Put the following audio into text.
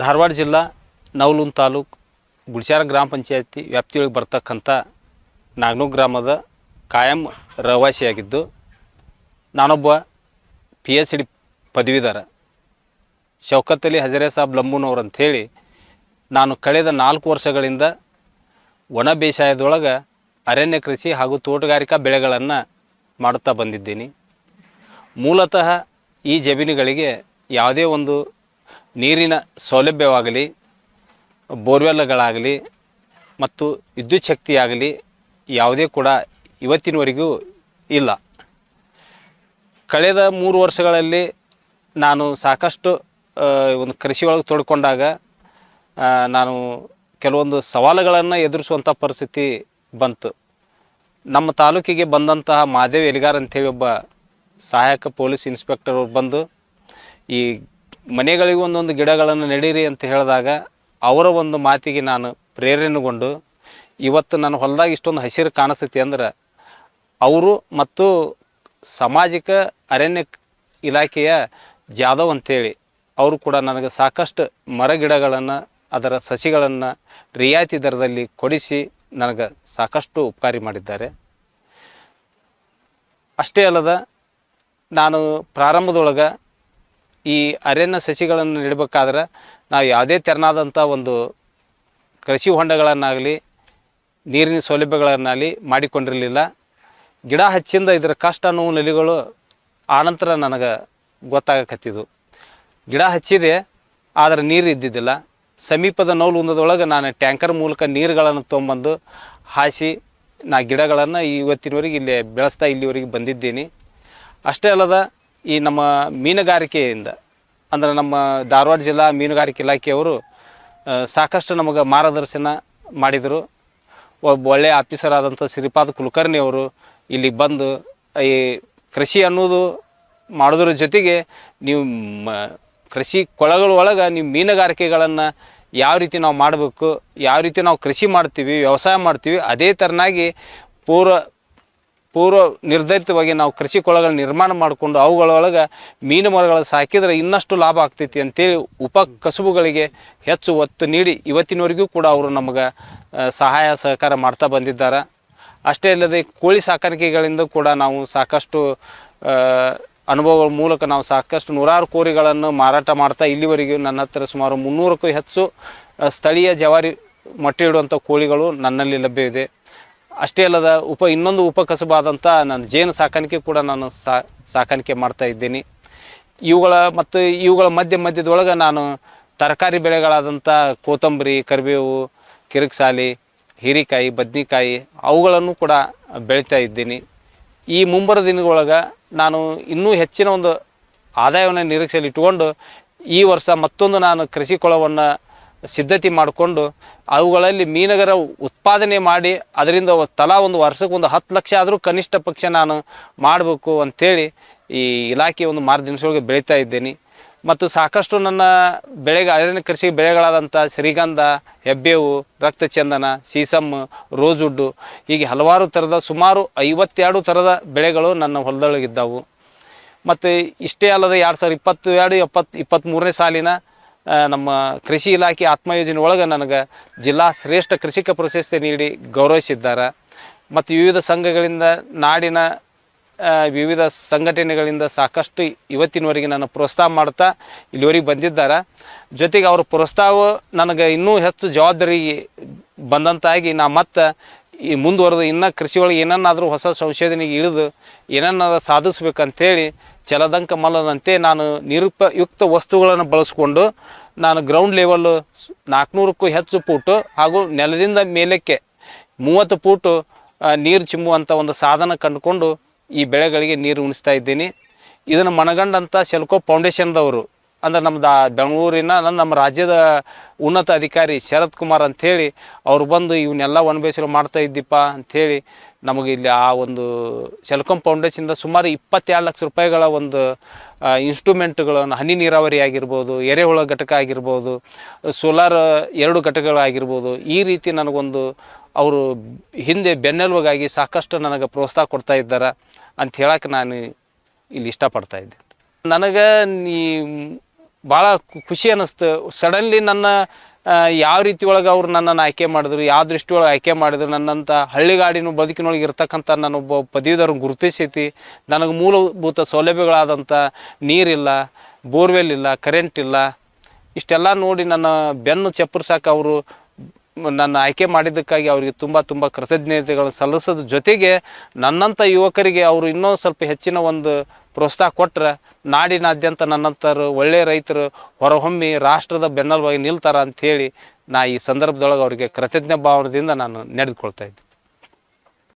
ಧಾರವಾಡ ಜಿಲ್ಲಾ ನವಲೂನ್ ತಾಲೂಕು ಗುಡಿಸ್ಯಾರ ಗ್ರಾಮ ಪಂಚಾಯತಿ ವ್ಯಾಪ್ತಿಯೊಳಗೆ ಬರ್ತಕ್ಕಂಥ ನಾಗನೂರು ಗ್ರಾಮದ ಕಾಯಂ ರಹವಾಸಿಯಾಗಿದ್ದು, ನಾನೊಬ್ಬ ಪಿ ಎಚ್ ಡಿ ಪದವೀಧರ. ಶೌಕತ್ ಅಲಿ ಹಜರೆ ಸಾಬ್ ಲಂಬೂನವ್ರು ಅಂಥೇಳಿ ನಾನು ಕಳೆದ ನಾಲ್ಕು ವರ್ಷಗಳಿಂದ ಒಣ ಬೇಸಾಯದೊಳಗೆ ಅರಣ್ಯ ಕೃಷಿ ಹಾಗೂ ತೋಟಗಾರಿಕಾ ಬೆಳೆಗಳನ್ನು ಮಾಡುತ್ತಾ ಬಂದಿದ್ದೀನಿ. ಮೂಲತಃ ಈ ಜಮೀನುಗಳಿಗೆ ಯಾವುದೇ ಒಂದು ನೀರಿನ ಸೌಲಭ್ಯವಾಗಲಿ, ಬೋರ್ವೆಲ್ಗಳಾಗಲಿ ಮತ್ತು ವಿದ್ಯುತ್ ಶಕ್ತಿಯಾಗಲಿ ಯಾವುದೇ ಕೂಡ ಇವತ್ತಿನವರೆಗೂ ಇಲ್ಲ. ಕಳೆದ ಮೂರು ವರ್ಷಗಳಲ್ಲಿ ನಾನು ಸಾಕಷ್ಟು ಒಂದು ಕೃಷಿ ಒಳಗೆ ತೊಡ್ಕೊಂಡಾಗ ನಾನು ಕೆಲವೊಂದು ಸವಾಲುಗಳನ್ನು ಎದುರಿಸುವಂಥ ಪರಿಸ್ಥಿತಿ ಬಂತು. ನಮ್ಮ ತಾಲೂಕಿಗೆ ಬಂದಂತಹ ಮಾದೇವ್ ಎಲಿಗಾರ್ ಅಂಥೇಳಿ ಒಬ್ಬ ಸಹಾಯಕ ಪೊಲೀಸ್ ಇನ್ಸ್ಪೆಕ್ಟರ್ ಬಂದು ಈ ಮನೆಗಳಿಗೂ ಒಂದೊಂದು ಗಿಡಗಳನ್ನು ನೆಡೀರಿ ಅಂತ ಹೇಳಿದಾಗ ಅವರ ಒಂದು ಮಾತಿಗೆ ನಾನು ಪ್ರೇರಣೆಗೊಂಡು ಇವತ್ತು ನನ್ನ ಹೊಲದಾಗ ಇಷ್ಟೊಂದು ಹಸಿರು ಕಾಣಿಸ್ತೈತಿ ಅಂದ್ರೆ ಅವರು ಮತ್ತು ಸಾಮಾಜಿಕ ಅರಣ್ಯ ಇಲಾಖೆಯ ಜಾಧವ್ ಅಂತೇಳಿ, ಅವರು ಕೂಡ ನನಗೆ ಸಾಕಷ್ಟು ಮರ ಗಿಡಗಳನ್ನು, ಅದರ ಸಸಿಗಳನ್ನು ರಿಯಾಯಿತಿ ದರದಲ್ಲಿ ಕೊಡಿಸಿ ನನಗೆ ಸಾಕಷ್ಟು ಉಪಕಾರಿ ಮಾಡಿದ್ದಾರೆ. ಅಷ್ಟೇ ಅಲ್ಲದ ನಾನು ಪ್ರಾರಂಭದೊಳಗೆ ಈ ಅರಣ್ಯ ಸಸಿಗಳನ್ನು ನೆಡಬೇಕಾದ್ರೆ ನಾವು ಯಾವುದೇ ತೆರನಾದಂಥ ಒಂದು ಕೃಷಿ ಹೊಂಡಗಳನ್ನಾಗಲಿ, ನೀರಿನ ಸೌಲಭ್ಯಗಳನ್ನಾಗಲಿ ಮಾಡಿಕೊಂಡಿರಲಿಲ್ಲ. ಗಿಡ ಹಚ್ಚಿಂದ ಇದರ ಕಷ್ಟ ನೋವು ನಲಿಗಳು ಆನಂತರ ನನಗೆ ಗೊತ್ತಾಗಕತ್ತಿದ್ವು ಗಿಡ ಹಚ್ಚಿದೆ, ಆದರೆ ನೀರು ಇದ್ದಿದ್ದಿಲ್ಲ. ಸಮೀಪದ ನೌಲು ಉಂದದೊಳಗೆ ನಾನು ಟ್ಯಾಂಕರ್ ಮೂಲಕ ನೀರುಗಳನ್ನು ತೊಗೊಂಬಂದು ಹಾಸಿ, ನಾ ಗಿಡಗಳನ್ನು ಇವತ್ತಿನವರೆಗೆ ಇಲ್ಲಿ ಬೆಳೆಸ್ತಾ ಇಲ್ಲಿವರೆಗೆ ಬಂದಿದ್ದೀನಿ. ಅಷ್ಟೇ ಅಲ್ಲದ ಈ ನಮ್ಮ ಮೀನುಗಾರಿಕೆಯಿಂದ, ಅಂದರೆ ನಮ್ಮ ಧಾರವಾಡ ಜಿಲ್ಲಾ ಮೀನುಗಾರಿಕೆ ಇಲಾಖೆಯವರು ಸಾಕಷ್ಟು ನಮಗೆ ಮಾರ್ಗದರ್ಶನ ಮಾಡಿದರು. ಒಬ್ಬ ಒಳ್ಳೆಯ ಆಫೀಸರ್ ಆದಂಥ ಶ್ರೀಪಾದ್ ಕುಲಕರ್ಣಿ ಅವರು ಇಲ್ಲಿ ಬಂದು, ಈ ಕೃಷಿ ಅನ್ನೋದು ಮಾಡೋದ್ರ ಜೊತೆಗೆ ನೀವು ಕೃಷಿ ಕೊಳಗಳ ಒಳಗೆ ನೀವು ಮೀನುಗಾರಿಕೆಗಳನ್ನು ಯಾವ ರೀತಿ ನಾವು ಮಾಡಬೇಕು, ಯಾವ ರೀತಿ ನಾವು ಕೃಷಿ ಮಾಡ್ತೀವಿ, ವ್ಯವಸಾಯ ಮಾಡ್ತೀವಿ, ಅದೇ ಥರನಾಗಿ ಪೂರ್ವ ಪೂರ್ವ ನಿರ್ಧರಿತವಾಗಿ ನಾವು ಕೃಷಿ ಕೊಳಗಳ ನಿರ್ಮಾಣ ಮಾಡಿಕೊಂಡು ಅವುಗಳೊಳಗೆ ಮೀನು ಮರಗಳು ಸಾಕಿದರೆ ಇನ್ನಷ್ಟು ಲಾಭ ಆಗ್ತೈತಿ ಅಂತೇಳಿ ಉಪ ಕಸುಬುಗಳಿಗೆ ಹೆಚ್ಚು ಒತ್ತು ನೀಡಿ ಇವತ್ತಿನವರೆಗೂ ಕೂಡ ಅವರು ನಮಗೆ ಸಹಾಯ ಸಹಕಾರ ಮಾಡ್ತಾ ಬಂದಿದ್ದಾರೆ. ಅಷ್ಟೇ ಅಲ್ಲದೆ ಕೋಳಿ ಸಾಕಾಣಿಕೆಗಳಿಂದ ಕೂಡ ನಾವು ಸಾಕಷ್ಟು ಅನುಭವಗಳ ಮೂಲಕ ನಾವು ಸಾಕಷ್ಟು ನೂರಾರು ಕೋರಿಗಳನ್ನು ಮಾರಾಟ ಮಾಡ್ತಾ ಇಲ್ಲಿವರೆಗೂ ನನ್ನ ಹತ್ರ ಸುಮಾರು ಮುನ್ನೂರಕ್ಕೂ ಹೆಚ್ಚು ಸ್ಥಳೀಯ ಜವಾರಿ ಮೊಟ್ಟೆ ಇಡುವಂಥ ಕೋಳಿಗಳು ನನ್ನಲ್ಲಿ ಲಭ್ಯವಿದೆ. ಅಷ್ಟೇ ಅಲ್ಲದ ಉಪ ಇನ್ನೊಂದು ಉಪಕಸಬಾದಂಥ ನಾನು ಜೇನು ಸಾಕಾಣಿಕೆ ಕೂಡ ನಾನು ಸಾ ಸಾಕಾಣಿಕೆ ಮಾಡ್ತಾ ಇದ್ದೀನಿ. ಇವುಗಳ ಮತ್ತು ಇವುಗಳ ಮಧ್ಯ ಮಧ್ಯದೊಳಗೆ ನಾನು ತರಕಾರಿ ಬೆಳೆಗಳಾದಂಥ ಕೊತ್ತಂಬರಿ ಕರಿಬೇವು, ಕಿರಿಕ್ಸಾಲಿ, ಹೀರಿಕಾಯಿ, ಬದ್ನಿಕಾಯಿ ಅವುಗಳನ್ನು ಕೂಡ ಬೆಳೀತಾ ಇದ್ದೀನಿ. ಈ ಮುಂಬರ ದಿನಗಳೊಳಗೆ ನಾನು ಇನ್ನೂ ಹೆಚ್ಚಿನ ಒಂದು ಆದಾಯವನ್ನು ನಿರೀಕ್ಷೆಯಲ್ಲಿ ಇಟ್ಟುಕೊಂಡು ಈ ವರ್ಷ ಮತ್ತೊಂದು ನಾನು ಕೃಷಿ ಕೊಳವನ್ನು ಸಿದ್ಧತೆ ಮಾಡಿಕೊಂಡು ಅವುಗಳಲ್ಲಿ ಮೀನುಗಾರ ಉತ್ಪಾದನೆ ಮಾಡಿ ಅದರಿಂದ ತಲಾ ಒಂದು ವರ್ಷಕ್ಕೆ ಒಂದು ಹತ್ತು ಲಕ್ಷ ಆದರೂ ಕನಿಷ್ಠ ಪಕ್ಷ ನಾನು ಮಾಡಬೇಕು ಅಂಥೇಳಿ ಈ ಇಲಾಖೆ ಒಂದು ಮಾರ್ಗದರ್ಶನದೊಳಗೆ ಬೆಳೀತಾ ಇದ್ದೇನೆ. ಮತ್ತು ಸಾಕಷ್ಟು ನನ್ನ ಬೆಳೆಗೆ, ಅರಣ್ಯ ಕೃಷಿ ಬೆಳೆಗಳಾದಂಥ ಶ್ರೀಗಂಧ ಹೆಬ್ಬೇವು, ರಕ್ತಚಂದನ, ಸೀಸಮ್, ರೋಜುಡ್ಡು ಹೀಗೆ ಹಲವಾರು ಥರದ ಸುಮಾರು ಐವತ್ತೆರಡು ಥರದ ಬೆಳೆಗಳು ನನ್ನ ಹೊಲದೊಳಗಿದ್ದವು. ಮತ್ತು ಇಷ್ಟೇ ಅಲ್ಲದೆ ಎರಡು ಸಾವಿರದ ಇಪ್ಪತ್ತು ಎರಡು ಎಪ್ಪತ್ತು ಇಪ್ಪತ್ತ್ಮೂರನೇ ಸಾಲಿನ ನಮ್ಮ ಕೃಷಿ ಇಲಾಖೆ ಆತ್ಮಯೋಜನೆ ಒಳಗೆ ನನಗೆ ಜಿಲ್ಲಾ ಶ್ರೇಷ್ಠ ಕೃಷಿಕ ಪ್ರಶಸ್ತಿ ನೀಡಿ ಗೌರವಿಸಿದ್ದಾರೆ. ಮತ್ತು ವಿವಿಧ ಸಂಘಗಳಿಂದ ನಾಡಿನ ವಿವಿಧ ಸಂಘಟನೆಗಳಿಂದ ಸಾಕಷ್ಟು ಇವತ್ತಿನವರೆಗೆ ನಾನು ಪ್ರೋತ್ಸಾಹ ಮಾಡ್ತಾ ಇಲ್ಲಿವರೆಗೆ ಬಂದಿದ್ದಾರೆ. ಜೊತೆಗೆ ಅವ್ರ ಪ್ರೋತ್ಸಾಹ ನನಗೆ ಇನ್ನೂ ಹೆಚ್ಚು ಜವಾಬ್ದಾರಿ ಬಂದಂತಾಗಿ ನಾ ಮತ್ತೆ ಈ ಮುಂದುವರೆದು ಇನ್ನೂ ಕೃಷಿ ಏನನ್ನಾದರೂ ಹೊಸ ಸಂಶೋಧನೆಗೆ ಇಳಿದು ಏನನ್ನಾದ್ರೂ ಸಾಧಿಸ್ಬೇಕಂತೇಳಿ ಚಲದಂಕ ಮಲದಂತೆ ನಾನು ನಿರುಪಯುಕ್ತ ವಸ್ತುಗಳನ್ನು ಬಳಸಿಕೊಂಡು ನಾನು ಗ್ರೌಂಡ್ ಲೆವೆಲ್ಲು ನಾಲ್ಕುನೂರಕ್ಕೂ ಹೆಚ್ಚು ಪೂಟು ಹಾಗೂ ನೆಲದಿಂದ ಮೇಲಕ್ಕೆ ಮೂವತ್ತು ಪೂಟು ನೀರು ಚಿಮ್ಮುವಂಥ ಒಂದು ಸಾಧನ ಕಂಡುಕೊಂಡು ಈ ಬೆಳೆಗಳಿಗೆ ನೀರು ಉಣಿಸ್ತಾ ಇದ್ದೀನಿ. ಇದನ್ನು ಮನಗಂಡಂಥ ಸೆಲ್ಕೋ ಫೌಂಡೇಶನ್ದವರು, ಅಂದ್ರೆ ನಮ್ಮ ದಾ ಬೆಂಗಳೂರಿನ ನಮ್ಮ ರಾಜ್ಯದ ಉನ್ನತ ಅಧಿಕಾರಿ ಶರತ್ ಕುಮಾರ್ ಅಂಥೇಳಿ, ಅವ್ರು ಬಂದು ಇವನ್ನೆಲ್ಲ ಒಣಬೇಸಲು ಮಾಡ್ತಾ ಇದ್ದೀಪ ಅಂಥೇಳಿ ನಮಗೆ ಇಲ್ಲಿ ಆ ಒಂದು ಸೆಲ್ಕಮ್ ಫೌಂಡೇಶನ್ದ ಸುಮಾರು ಇಪ್ಪತ್ತೆರಡು ಲಕ್ಷ ರೂಪಾಯಿಗಳ ಒಂದು ಇನ್ಸ್ಟ್ರೂಮೆಂಟ್ಗಳನ್ನು ಹನಿ ನೀರಾವರಿ ಆಗಿರ್ಬೋದು, ಎರೆಹುಳ ಘಟಕ ಆಗಿರ್ಬೋದು ಸೋಲಾರ್ ಎರಡು ಘಟಕಗಳಾಗಿರ್ಬೋದು, ಈ ರೀತಿ ನನಗೊಂದು ಅವರು ಹಿಂದೆ ಬೆನ್ನೆಲುಬಾಗಿ ಸಾಕಷ್ಟು ನನಗೆ ಪ್ರೋತ್ಸಾಹ ಕೊಡ್ತಾ ಇದ್ದಾರೆ ಅಂತ ಹೇಳಕ್ಕೆ ನಾನು ಇಲ್ಲಿ ಇಷ್ಟಪಡ್ತಾ ಇದ್ದೆ ನನಗೆ ನೀ ಭಾಳ ಖುಷಿ ಅನ್ನಿಸ್ತು. ಸಡನ್ಲಿ ನನ್ನ ಯಾವ ರೀತಿ ಒಳಗೆ ಅವ್ರು ನನ್ನನ್ನು ಆಯ್ಕೆ ಮಾಡಿದ್ರು, ಯಾವ ದೃಷ್ಟಿ ಒಳಗೆ ಆಯ್ಕೆ ಮಾಡಿದ್ರು, ನನ್ನಂಥ ಹಳ್ಳಿಗಾಡಿನ ಬದುಕಿನೊಳಗೆ ಇರ್ತಕ್ಕಂಥ ಒಬ್ಬ ಪದವೀಧರನ್ನು ಗುರುತಿಸೈತಿ. ನನಗೆ ಮೂಲಭೂತ ಸೌಲಭ್ಯಗಳಾದಂಥ ನೀರಿಲ್ಲ, ಬೋರ್ವೆಲ್ ಇಲ್ಲ, ಕರೆಂಟ್ ಇಲ್ಲ. ಇಷ್ಟೆಲ್ಲ ನೋಡಿ ನನ್ನ ಬೆನ್ನು ಚಪ್ಪರ್ಸಾಕ ಅವರು ನನ್ನ ಆಯ್ಕೆ ಮಾಡಿದ್ದಕ್ಕಾಗಿ ಅವರಿಗೆ ತುಂಬ ತುಂಬ ಕೃತಜ್ಞತೆಗಳನ್ನು ಸಲ್ಲಿಸೋದ್ರ ಜೊತೆಗೆ ನನ್ನಂಥ ಯುವಕರಿಗೆ ಅವರು ಇನ್ನೂ ಸ್ವಲ್ಪ ಹೆಚ್ಚಿನ ಒಂದು ಪ್ರೋತ್ಸಾಹ ಕೊಟ್ಟರೆ ನಾಡಿನಾದ್ಯಂತ ನನ್ನಂಥರು ಒಳ್ಳೆಯ ರೈತರು ಹೊರಹೊಮ್ಮಿ ರಾಷ್ಟ್ರದ ಬೆನ್ನೆಲುಬಾಗಿ ನಿಲ್ತಾರ ಅಂಥೇಳಿ ನಾ ಈ ಸಂದರ್ಭದೊಳಗೆ ಅವರಿಗೆ ಕೃತಜ್ಞ ಭಾವನದಿಂದ ನಾನು ನಡೆದುಕೊಳ್ತಾ ಇದ್ದೆ